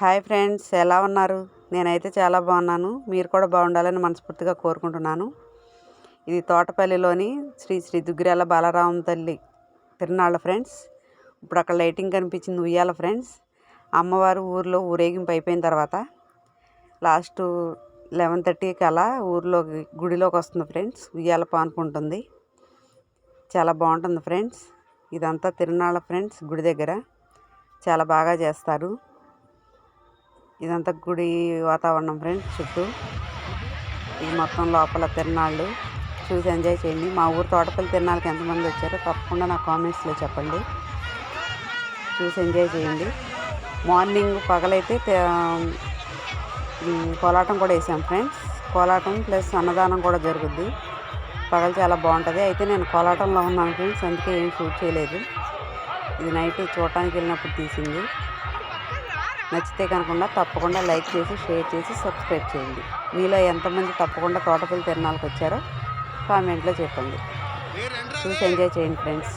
Hi friends ఎలా ఉన్నారు? నేనైతే చాలా బాగున్నాను. మీరు కూడా బాగుండాలని మనస్ఫూర్తిగా కోరుకుంటున్నాను. ఇది తోటపల్లిలోని శ్రీ శ్రీ దుగ్గిరాల బాలరామ తల్లి తిరునాళ్ళ ఫ్రెండ్స్. ఇప్పుడు అక్కడ లైటింగ్ కనిపించింది ఉయ్యాల ఫ్రెండ్స్. అమ్మవారు ఊర్లో ఊరేగింపు అయిపోయిన తర్వాత లాస్ట్ లెవెన్ థర్టీకి అలా ఊర్లోకి గుడిలోకి వస్తుంది ఫ్రెండ్స్. ఉయ్యాల పానుకుంటుంది. చాలా బాగుంటుంది ఫ్రెండ్స్. ఇదంతా తిరునాళ్ళ ఫ్రెండ్స్ గుడి దగ్గర. చాలా బాగా చేస్తారు. ఇదంతా గుడి వాతావరణం ఫ్రెండ్స్ చుట్టూ. ఇది మొత్తం లోపల తిరణాళ్ళు చూసి ఎంజాయ్ చేయండి. మా ఊరు తోటపల్లి తిరణాలకు ఎంతమంది వచ్చారో తప్పకుండా నా కామెంట్స్లో చెప్పండి. చూసి ఎంజాయ్ చేయండి. మార్నింగ్ పగలైతే కోలాటం కూడా వేసాం ఫ్రెండ్స్. కోలాటం ప్లస్ అన్నదానం కూడా జరుగుద్ది. పగలు చాలా బాగుంటుంది. అయితే నేను కోలాటంలో ఉన్నాను ఫ్రెండ్స్ అందుకే ఏం షూట్ చేయలేదు. ఇది నైట్ చూడటానికి వెళ్ళినప్పుడు తీసింది. నచ్చితే కనుక తప్పకుండా లైక్ చేసి షేర్ చేసి సబ్స్క్రైబ్ చేయండి. మీలో ఎంతమంది తప్పకుండా తోటపల్లి తిరణాలకు వచ్చారో కామెంట్లో చెప్పండి. చూసి ఎంజాయ్ చేయండి ఫ్రెండ్స్.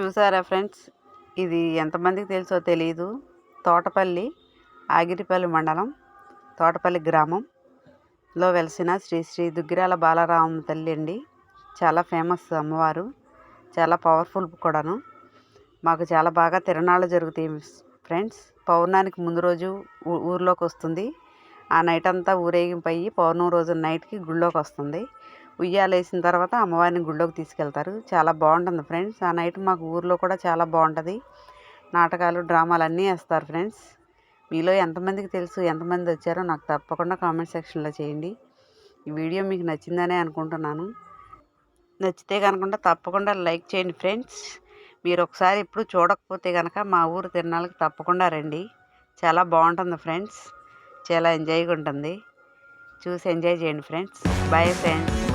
చూసారా ఫ్రెండ్స్? ఇది ఎంతమందికి తెలుసో తెలియదు తోటపల్లి ఆగిరిపల్లి మండలం తోటపల్లి గ్రామంలో వెలిసిన శ్రీ శ్రీ దుగ్గిరాల బాలరామ తల్లి అండి. చాలా ఫేమస్ అమ్మవారు. చాలా పవర్ఫుల్ కూడాను. మాకు చాలా బాగా తిరణాలు జరుగుతాయి ఫ్రెండ్స్. పౌర్ణానికి ముందు రోజు ఊ- ఊర్లోకి వస్తుంది. ఆ నైట్ అంతా ఊరేగింపు అయ్యి పౌర్ణమి రోజు నైట్కి గుళ్ళోకి వస్తుంది. ఉయ్యాలు వేసిన తర్వాత అమ్మవారిని గుళ్ళోకి తీసుకెళ్తారు. చాలా బాగుంటుంది ఫ్రెండ్స్. ఆ నైట్ మాకు ఊర్లో కూడా చాలా బాగుంటుంది. నాటకాలు డ్రామాలు అన్నీ వేస్తారు ఫ్రెండ్స్. మీలో ఎంతమందికి తెలుసు ఎంతమంది వచ్చారో నాకు తప్పకుండా కామెంట్ సెక్షన్లో చేయండి. ఈ వీడియో మీకు నచ్చిందనే అనుకుంటున్నాను. నచ్చితే కనుకుండా తప్పకుండా లైక్ చేయండి ఫ్రెండ్స్. మీరు ఒకసారి ఇప్పుడు చూడకపోతే కనుక మా ఊరు తిరణాలకు తప్పకుండా రండి. చాలా బాగుంటుంది ఫ్రెండ్స్. చాలా ఎంజాయ్గా ఉంటుంది. చూసి ఎంజాయ్ చేయండి ఫ్రెండ్స్. Bye friends.